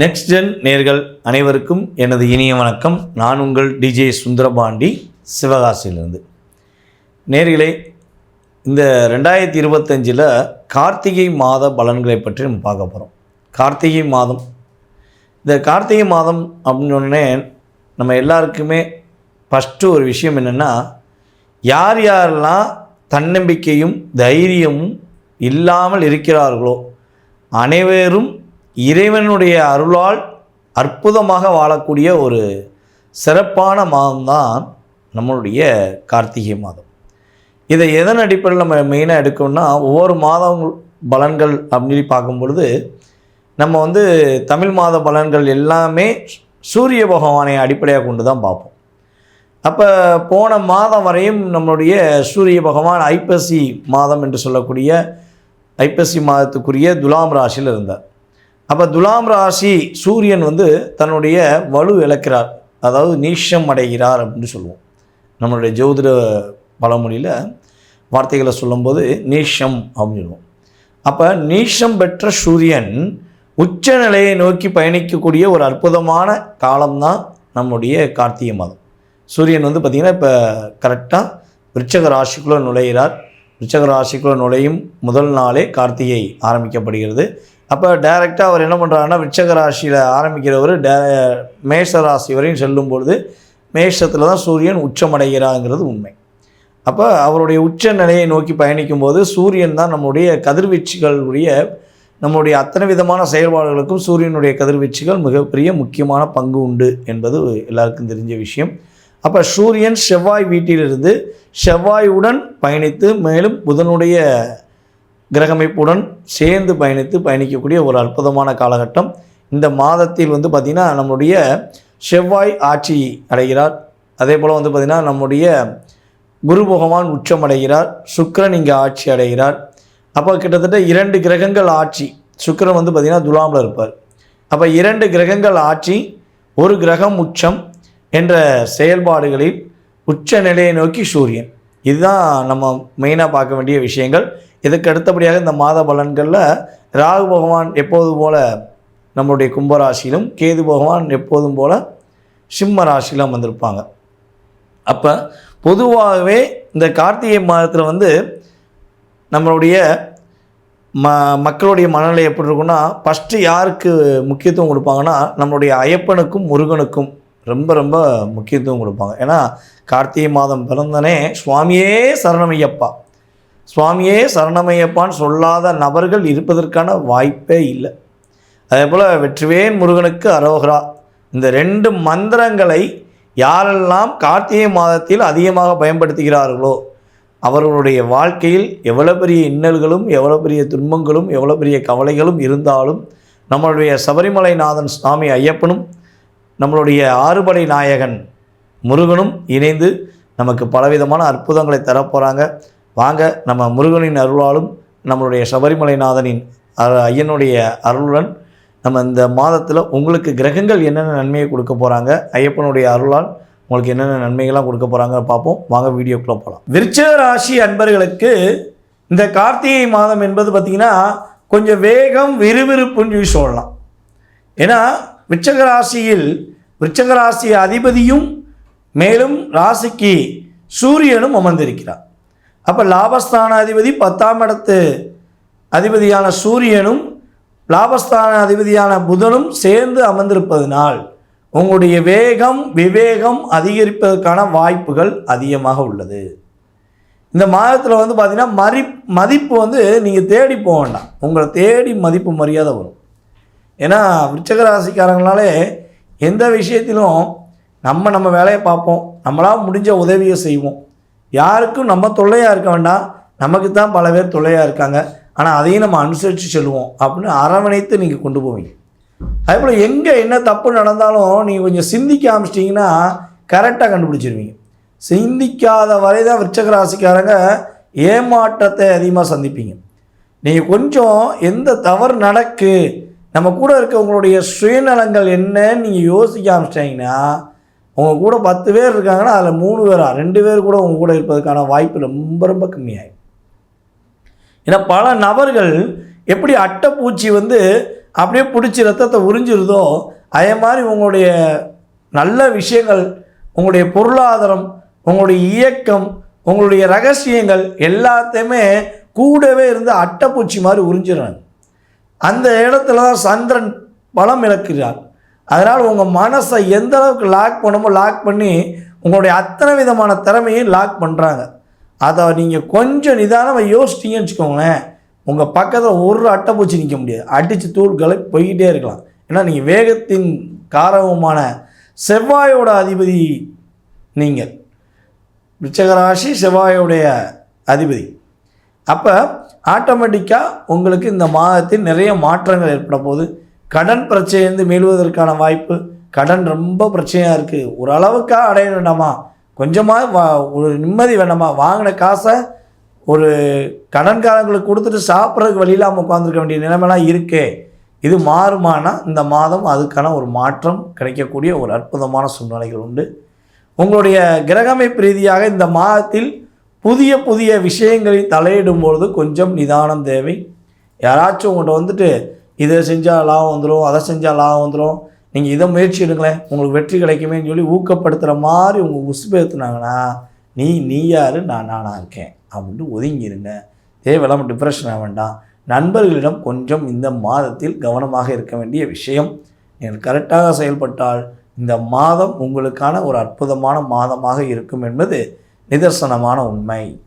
Next gen நேர்கள் அனைவருக்கும் எனது இனிய வணக்கம். நான் உங்கள் டிஜே சுந்தரபாண்டி சிவகாசியிலிருந்து. நேர்களே இந்த ரெண்டாயிரத்தி இருபத்தஞ்சில் கார்த்திகை மாத பலன்களை பற்றி நம்ம பார்க்க போகிறோம் கார்த்திகை மாதம். இந்த கார்த்திகை மாதம் அப்படின்னு நம்ம எல்லாருக்குமே ஃபஸ்ட்டு ஒரு விஷயம் என்னென்னா யார் யாரெல்லாம் தன்னம்பிக்கையும் தைரியமும் இல்லாமல் இருக்கிறார்களோ அனைவரும் இறைவனுடைய அருளால் அற்புதமாக வாழக்கூடிய ஒரு சிறப்பான மாதம்தான் நம்மளுடைய கார்த்திகை மாதம். இதை எதன் அடிப்படையில் நம்ம மெயினாக எடுக்கணும்னா ஒவ்வொரு மாதம் பலன்கள் அப்படின்னு பார்க்கும் பொழுது நம்ம வந்து தமிழ் மாத பலன்கள் எல்லாமே சூரிய பகவானை அடிப்படையாக கொண்டு தான் பார்ப்போம். அப்போ போன மாதம் வரையும் நம்மளுடைய சூரிய பகவான் ஐப்பசி மாதம் என்று சொல்லக்கூடிய ஐப்பசி மாதத்துக்குரிய துலாம் ராசியில் இருந்தார். அப்போ துலாம் ராசி சூரியன் வந்து தன்னுடைய வலு இழக்கிறார். அதாவது நீஷம் அடைகிறார் அப்படின்னு சொல்லுவோம். நம்மளுடைய ஜோதிட பழமொழியில் வார்த்தைகளை சொல்லும்போது நீஷம் அப்படின்னு சொல்லுவோம். அப்போ நீஷம் பெற்ற சூரியன் உச்ச நிலையை நோக்கி பயணிக்கக்கூடிய ஒரு அற்புதமான காலம்தான் நம்முடைய கார்த்திகை மாதம். சூரியன் வந்து பார்த்திங்கன்னா இப்போ கரெக்டாக விருச்சக ராசிக்குள்ளே நுழைகிறார் விருச்சக ராசிக்குள்ளே நுழையும் முதல் நாளே கார்த்திகை ஆரம்பிக்கப்படுகிறது. அப்போ டைரெக்டாக அவர் என்ன பண்ணுறாங்கன்னா விருச்சக ராசியில் ஆரம்பிக்கிறவர் டே மேஷ ராசி வரையும் செல்லும் பொழுது மேஷத்தில் தான் சூரியன் உச்சமடைகிறாங்கிறது உண்மை. அப்போ அவருடைய உச்ச நிலையை நோக்கி பயணிக்கும் போது சூரியன் தான் நம்முடைய கதிர்வீச்சுகளுடைய நம்முடைய அத்தனை விதமான செயல்பாடுகளுக்கும் சூரியனுடைய கதிர்வீச்சுகள் மிகப்பெரிய முக்கியமான பங்கு உண்டு என்பது எல்லாருக்கும் தெரிஞ்ச விஷயம். அப்போ சூரியன் செவ்வாய் வீட்டிலிருந்து செவ்வாயுடன் பயணித்து மேலும் புதனுடைய கிரகமைப்புடன் சேர்ந்து பயணித்து பயணிக்கக்கூடிய ஒரு அற்புதமான காலகட்டம். இந்த மாதத்தில் வந்து பார்த்திங்கன்னா நம்முடைய செவ்வாய் ஆட்சி அடைகிறார். அதே போல் வந்து பார்த்திங்கன்னா நம்முடைய குரு பகவான் உச்சமடைகிறார் சுக்கரன் இங்கே ஆட்சி அடைகிறார். அப்போ கிட்டத்தட்ட இரண்டு கிரகங்கள் ஆட்சி. சுக்கிரன் வந்து பார்த்திங்கன்னா துலாமில் இருப்பார். அப்போ இரண்டு கிரகங்கள் ஆட்சி ஒரு கிரகம் உச்சம் என்ற செயல்பாடுகளில் உச்ச நிலையை நோக்கி சூரியன். இதுதான் நம்ம மெயினாக பார்க்க வேண்டிய விஷயங்கள். இதுக்கு அடுத்தபடியாக இந்த மாத பலன்களில் ராகு பகவான் எப்போது போல் நம்மளுடைய கும்பராசியிலும் கேது பகவான் எப்போதும் போல் சிம்ம ராசியிலும் வந்திருப்பாங்க. அப்போ பொதுவாகவே இந்த கார்த்திகை மாதத்தில் வந்து நம்மளுடைய ம மக்களுடைய மனநிலை எப்படி இருக்குன்னா ஃபஸ்ட்டு யாருக்கு முக்கியத்துவம் கொடுப்பாங்கன்னா நம்மளுடைய ஐயப்பனுக்கும் முருகனுக்கும் ரொம்ப ரொம்ப முக்கியத்துவம் கொடுப்பாங்க. ஏன்னா கார்த்திகை மாதம் பிறந்தனே சுவாமியே சரணமையப்பா. சுவாமியே சரணமையப்பான்னு சொல்லாத நபர்கள் இருப்பதற்கான வாய்ப்பே இல்லை. அதே போல் வெற்றிவேன் முருகனுக்கு அரோகரா. இந்த ரெண்டு மந்திரங்களை யாரெல்லாம் கார்த்திகை மாதத்தில் அதிகமாக பயன்படுத்துகிறார்களோ அவர்களுடைய வாழ்க்கையில் எவ்வளோ பெரிய இன்னல்களும் எவ்வளோ பெரிய துன்பங்களும் எவ்வளோ பெரிய கவலைகளும் இருந்தாலும் நம்மளுடைய சபரிமலைநாதன் சுவாமி ஐயப்பனும் நம்மளுடைய ஆறுபடை நாயகன் முருகனும் இணைந்து நமக்கு பலவிதமான அற்புதங்களை தரப்போகிறாங்க வாங்க நம்ம முருகனின் அருளாலும் நம்மளுடைய சபரிமலைநாதனின் ஐயனுடைய அருளுடன் நம்ம இந்த மாதத்தில் உங்களுக்கு கிரகங்கள் என்னென்ன நன்மையை கொடுக்க போகிறாங்க ஐயப்பனுடைய அருளால் உங்களுக்கு என்னென்ன நன்மைகள்லாம் கொடுக்க போகிறாங்க பார்ப்போம். வாங்க வீடியோக்குள்ளே போகலாம் விருச்சிக ராசி அன்பர்களுக்கு இந்த கார்த்திகை மாதம் என்பது பார்த்திங்கன்னா கொஞ்சம் வேகம் விறுவிறுப்புன்னு சொல்லலாம். ஏன்னா விருச்சக ராசியில் விருச்சக ராசி அதிபதியும் மேலும் ராசிக்கு சூரியனும் அமர்ந்திருக்கிறார். அப்போ லாபஸ்தான அதிபதி பத்தாம் இடத்து அதிபதியான சூரியனும் லாபஸ்தான அதிபதியான புதனும் சேர்ந்து அமர்ந்திருப்பதனால் உங்களுடைய வேகம் விவேகம் அதிகரிப்பதற்கான வாய்ப்புகள் அதிகமாக உள்ளது. இந்த மாதத்தில் வந்து பார்த்திங்கன்னா மறி மதிப்பு வந்து நீங்கள் தேடி போக வேண்டாம். உங்களை தேடி மதிப்பு மரியாதை வரும். ஏன்னா விருச்சக ராசிக்காரங்களாலே எந்த விஷயத்திலும் நம்ம நம்ம வேலையை பார்ப்போம். நம்மளால் முடிஞ்ச உதவியை செய்வோம். யாருக்கும் நம்ம தொல்லையாக இருக்க வேண்டாம். நமக்கு தான் பல பேர் தொல்லையாக இருக்காங்க. ஆனால் அதையும் நம்ம அனுசரித்து செல்வோம் அப்படின்னு அரவணைத்து நீங்கள் கொண்டு போவீங்க. அதே போல் எங்கே என்ன தப்பு நடந்தாலும் நீங்கள் கொஞ்சம் சிந்திக்க ஆரம்பிச்சிட்டிங்கன்னா கரெக்டாக கண்டுபிடிச்சிருவீங்க. சிந்திக்காத வரை தான் விருச்சக ராசிக்காரங்க ஏமாற்றத்தை அதிகமாக சந்திப்பீங்க. நீங்கள் கொஞ்சம் எந்த தவறு நடக்கு நம்ம கூட இருக்கவங்களுடைய சுயநலங்கள் என்னன்னு நீங்கள் யோசிக்க ஆரம்பிச்சிட்டிங்கன்னா உங்கள் கூட பத்து பேர் இருக்காங்கன்னா அதில் மூணு பேரா ரெண்டு பேர் கூட உங்கள் கூட இருப்பதற்கான வாய்ப்பு ரொம்ப ரொம்ப கம்மியாகும் ஏன்னா பல நபர்கள் எப்படி அட்டைப்பூச்சி வந்து அப்படியே பிடிச்சி ரத்தத்தை உறிஞ்சிருதோ அதே மாதிரி உங்களுடைய நல்ல விஷயங்கள் உங்களுடைய பொருளாதாரம் உங்களுடைய இயக்கம் உங்களுடைய ரகசியங்கள் எல்லாத்தையுமே கூடவே இருந்து அட்டைப்பூச்சி மாதிரி உறிஞ்சிடுறாங்க. அந்த இடத்துல தான் சந்திரன் பலம் இழக்கிறார். அதனால் உங்கள் மனசை எந்த அளவுக்கு லாக் பண்ணுமோ லாக் பண்ணி உங்களுடைய அத்தனை விதமான திறமையும் லாக் பண்ணுறாங்க அதை நீங்கள் கொஞ்சம் நிதானமாக யோசிச்சிங்கன்னு வச்சுக்கோங்களேன் உங்கள் பக்கத்தில் ஒரு அட்டைப்பூச்சி நிற்க முடியாது. அடித்து தூள்களை போய்கிட்டே இருக்கலாம். ஏன்னா நீங்கள் வேகத்தின் காரணமான செவ்வாயோட அதிபதி நீங்கள். விருச்சகராசி செவ்வாயோடைய அதிபதி. அப்போ ஆட்டோமேட்டிக்காக உங்களுக்கு இந்த மாதத்தில் நிறைய மாற்றங்கள் ஏற்பட போகுது. கடன் பிரச்சனையிலிருந்து மீள்வதற்கான வாய்ப்பு கடன் ரொம்ப பிரச்சனையாக இருக்குது ஓரளவுக்காக அடைய வேண்டாமா? கொஞ்சமாக வா ஒரு நிம்மதி வேண்டாமா? வாங்கின காசை ஒரு கடன்காரங்களுக்கு கொடுத்துட்டு சாப்பிட்றதுக்கு வழி உட்காந்துருக்க வேண்டிய நிலைமைலாம் இருக்கே. இது மாறுமானா? இந்த மாதம் அதுக்கான ஒரு மாற்றம் கிடைக்கக்கூடிய ஒரு அற்புதமான சூழ்நிலைகள் உண்டு. உங்களுடைய கிரகமைப்பு ரீதியாக இந்த மாதத்தில் புதிய புதிய விஷயங்களில் தலையிடும் பொழுது கொஞ்சம் நிதானம் தேவை. யாராச்சும் உங்கள்கிட்ட வந்துட்டு இதை செஞ்சால் லாபம் வந்துடும் அதை செஞ்சால் லாபம் வந்துடும் நீங்கள் இதை முயற்சி எடுங்களேன் உங்களுக்கு வெற்றி கிடைக்குமேன்னு சொல்லி ஊக்கப்படுத்துகிற மாதிரி உங்கள் உசுப்பேற்றுனாங்கன்னா நீ நீ யார்? நான் நானாக இருக்கேன். அப்படின்ட்டு ஒதுங்கிருங்க. தேவையில்லாமல் டிப்ரெஷன் ஆக வேண்டாம். நண்பர்களிடம் கொஞ்சம் இந்த மாதத்தில் கவனமாக இருக்க வேண்டிய விஷயம் நீங்கள் கரெக்டாக செயல்பட்டால் இந்த மாதம் உங்களுக்கான ஒரு அற்புதமான மாதமாக இருக்கும் என்பது நிதர்சனமான உண்மை.